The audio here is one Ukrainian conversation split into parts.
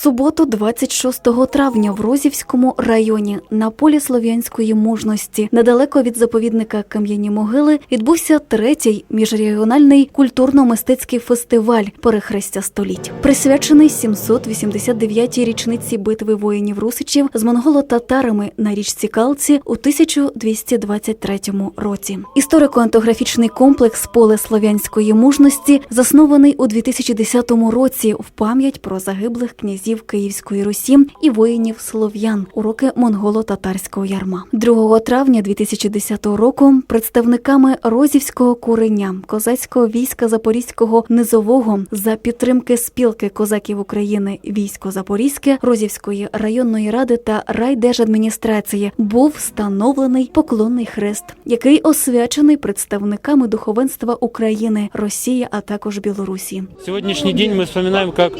суботу, 26 травня, в Розівському районі на полі слов'янської мужності, недалеко від заповідника Кам'яні Могили, відбувся третій міжрегіональний культурно-мистецький фестиваль Перехрестя століть, присвячений 789-й річниці битви воїнів русичів з монголо-татарами на річці Калці у 1223 році. Історико-антографічний комплекс Поле слов'янської мужності заснований у 2010 році в пам'ять про загиблих князів козаків Київської Русі і воїнів слов'ян уроки монголо-татарського ярма 2 травня 2010 року. Представниками Розівського курення козацького війська Запорізького низового за підтримки спілки козаків України військо Запорізьке Розівської районної ради та райдержадміністрації був встановлений поклонний хрест, який освячений представниками духовенства України, Росії, а також Білорусі. Сьогоднішній день ми згадуємо, як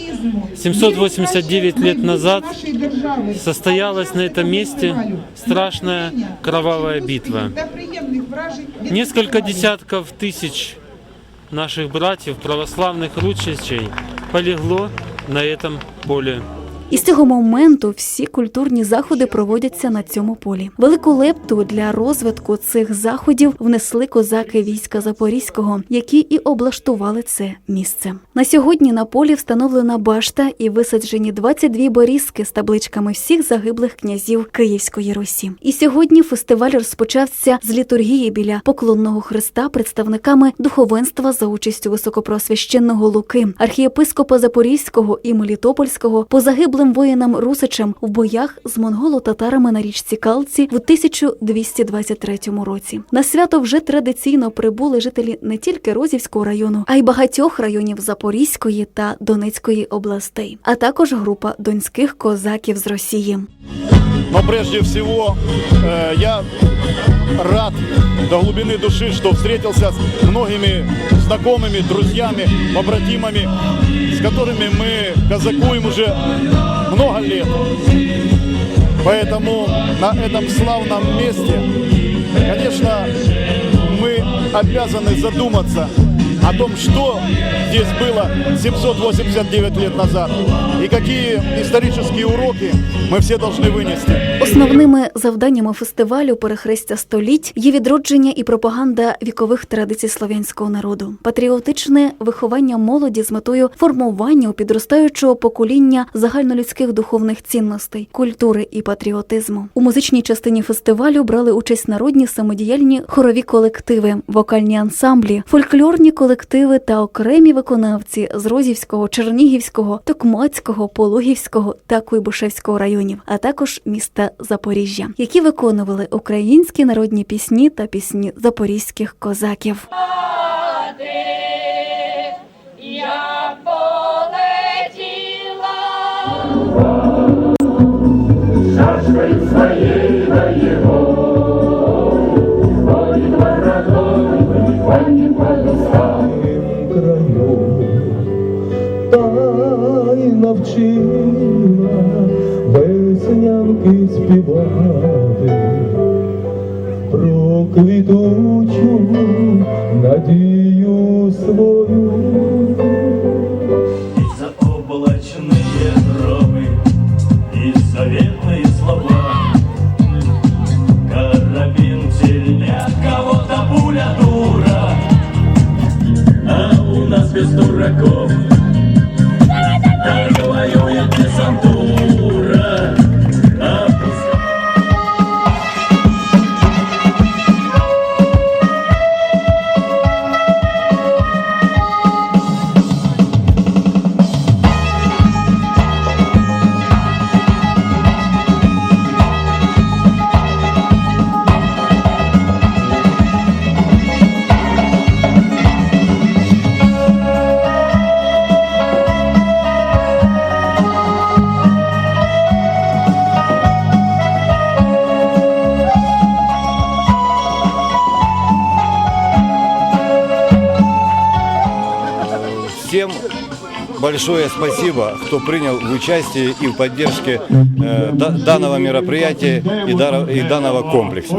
780 59 лет назад состоялась на этом месте страшная кровавая битва. Несколько десятков тысяч наших братьев, православных ручничей, полегло на этом поле. І з цього моменту всі культурні заходи проводяться на цьому полі. Велику лепту для розвитку цих заходів внесли козаки війська Запорізького, які і облаштували це місце. На сьогодні на полі встановлена башта і висаджені 22 борізки з табличками всіх загиблих князів Київської Русі. І сьогодні фестиваль розпочався з літургії біля поклонного хреста представниками духовенства за участю високопросвященного Луки, архієпископа Запорізького і Мелітопольського, позагиблим воїнам Русичем в боях з монголо-татарами на річці Калці в 1223 році. На свято вже традиційно прибули жителі не тільки Розівського району, а й багатьох районів Запорізької та Донецької областей, а також група донських козаків з Росії. Но прежде всего э, я рад до глубины души, что встретился с многими знакомыми, друзьями, побратимами, с которыми мы казакуем уже много лет. Поэтому на этом славном месте, конечно, мы обязаны задуматься о том, что здесь было 789 лет назад и какие исторические уроки мы все должны вынести. Основними завданнями фестивалю Перехрестя століть є відродження і пропаганда вікових традицій слов'янського народу, патріотичне виховання молоді з метою формування у підростаючого покоління загальнолюдських духовних цінностей, культури і патріотизму. У музичній частині фестивалю брали участь народні самодіяльні хорові колективи, вокальні ансамблі, фольклорні колективи та окремі виконавці з Розівського, Чернігівського, Токмацького, Пологівського та Куйбишевського районів, а також міста Запоріжжя, які виконували українські народні пісні та пісні запорізьких козаків. Та й навчила веснянки співати. Про квітучу надію большое спасибо, кто принял в участии и в поддержке э, данного мероприятия и, и данного комплекса.